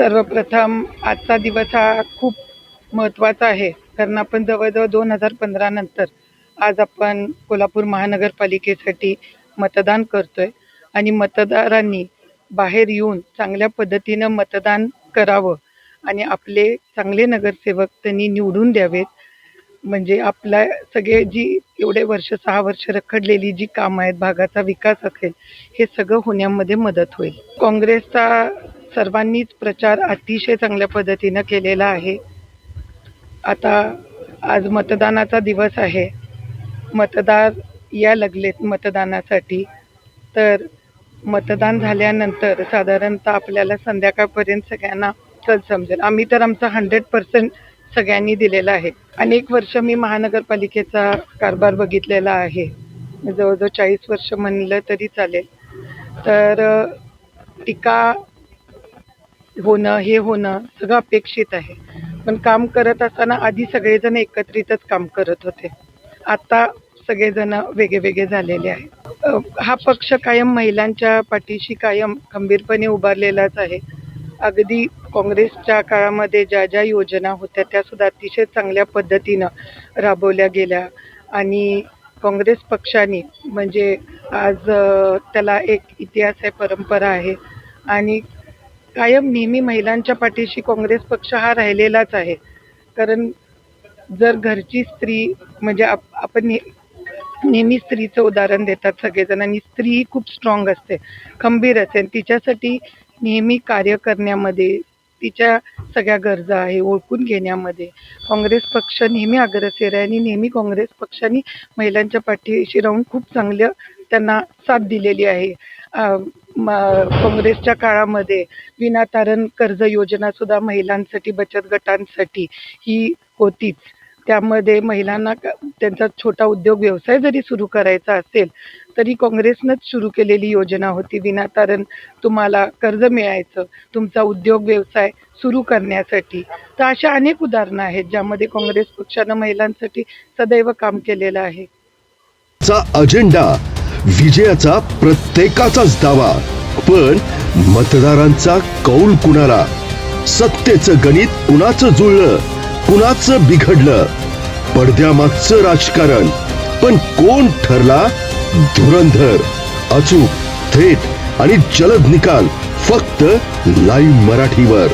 सर्वप्रथम आजचा दिवस हा खूप महत्त्वाचा आहे. कारण आपण जवळजवळ दोन हजार पंधरा नंतर आज आपण कोल्हापूर महानगरपालिकेसाठी मतदान करतोय. आणि मतदारांनी बाहेर येऊन चांगल्या पद्धतीनं मतदान करावं. आणि आपले चांगले नगरसेवक त्यांनी निवडून द्यावेत. म्हणजे आपल्या सगळे जी एवढे वर्ष सहा वर्ष रखडलेली जी कामं आहेत भागाचा विकास असेल हे सगळं होण्यामध्ये मदत होईल. काँग्रेसचा सर्वांनीच प्रचार अतिशय चांगल्या पद्धतीनं केलेला आहे. आता आज मतदानाचा दिवस आहे. मतदार या लागलेत मतदानासाठी. तर मतदान झाल्यानंतर साधारणतः आपल्याला संध्याकाळपर्यंत सगळ्यांना कल समजेल. आम्ही तर आमचा हंड्रेड पर्सेंट सगळ्यांनी दिलेला आहे. अनेक वर्ष मी महानगरपालिकेचा कारभार बघितलेला आहे. जवळजवळ चाळीस वर्ष म्हणलं तरी चालेल. तर टीका होणं हे होणं सगळं अपेक्षित आहे. पण काम करत असताना आधी सगळेजण एकत्रितच काम करत होते. आता सगळेजण वेगळे वेगळे झालेले आहेत. हा पक्ष कायम महिलांच्या पाठीशी कायम खंबीरपणे उभारलेलाच आहे. अगदी काँग्रेसच्या काळामध्ये ज्या ज्या योजना होत्या त्या सुद्धा अतिशय चांगल्या पद्धतीनं राबवल्या गेल्या. आणि काँग्रेस पक्षाने म्हणजे आज त्याला एक इतिहास आहे परंपरा आहे. आणि कायम नेहमी महिलांच्या पाठीशी काँग्रेस पक्ष हा राहिलेलाच आहे. कारण जर घरची स्त्री म्हणजे आप आपण ने नेहमी स्त्रीचं उदाहरण देतात सगळेजण आणि स्त्री ही खूप स्ट्रॉंग असते खंबीर असते आणि तिच्यासाठी नेहमी कार्य करण्यामध्ये तिच्या सगळ्या गरजा आहे ओळखून घेण्यामध्ये. काँग्रेस पक्ष नेहमी अग्रसेर आहे आणि नेहमी काँग्रेस पक्षाने महिलांच्या पाठीशी राहून खूप चांगलं त्यांना साथ दिलेली आहे. काँग्रेसच्या काळामध्ये विनातारण कर्ज योजना सुद्धा महिलांसाठी बचत गटांसाठी ही होतीच. त्यामध्ये महिलांना त्यांचा छोटा उद्योग व्यवसाय जरी सुरू करायचा असेल तरी काँग्रेसनंच सुरू केलेली योजना होती विनातारण तुम्हाला कर्ज मिळायचं तुमचा उद्योग व्यवसाय सुरू करण्यासाठी. तर अशा अनेक उदाहरणं आहेत ज्यामध्ये काँग्रेस पक्षानं महिलांसाठी सदैव काम केलेलं आहे. चा अजेंडा विजयाचा प्रत्येकाचाच दावा. पण मतदारांचा कौल कुणाला? सत्तेचं गणित कुणाचं जुळलं कुणाचं बिघडलं? पडद्यामागचं राजकारण. पण कोण ठरला? धुरंधर. अचूक थेट आणि जलद निकाल फक्त लाईव्ह मराठीवर.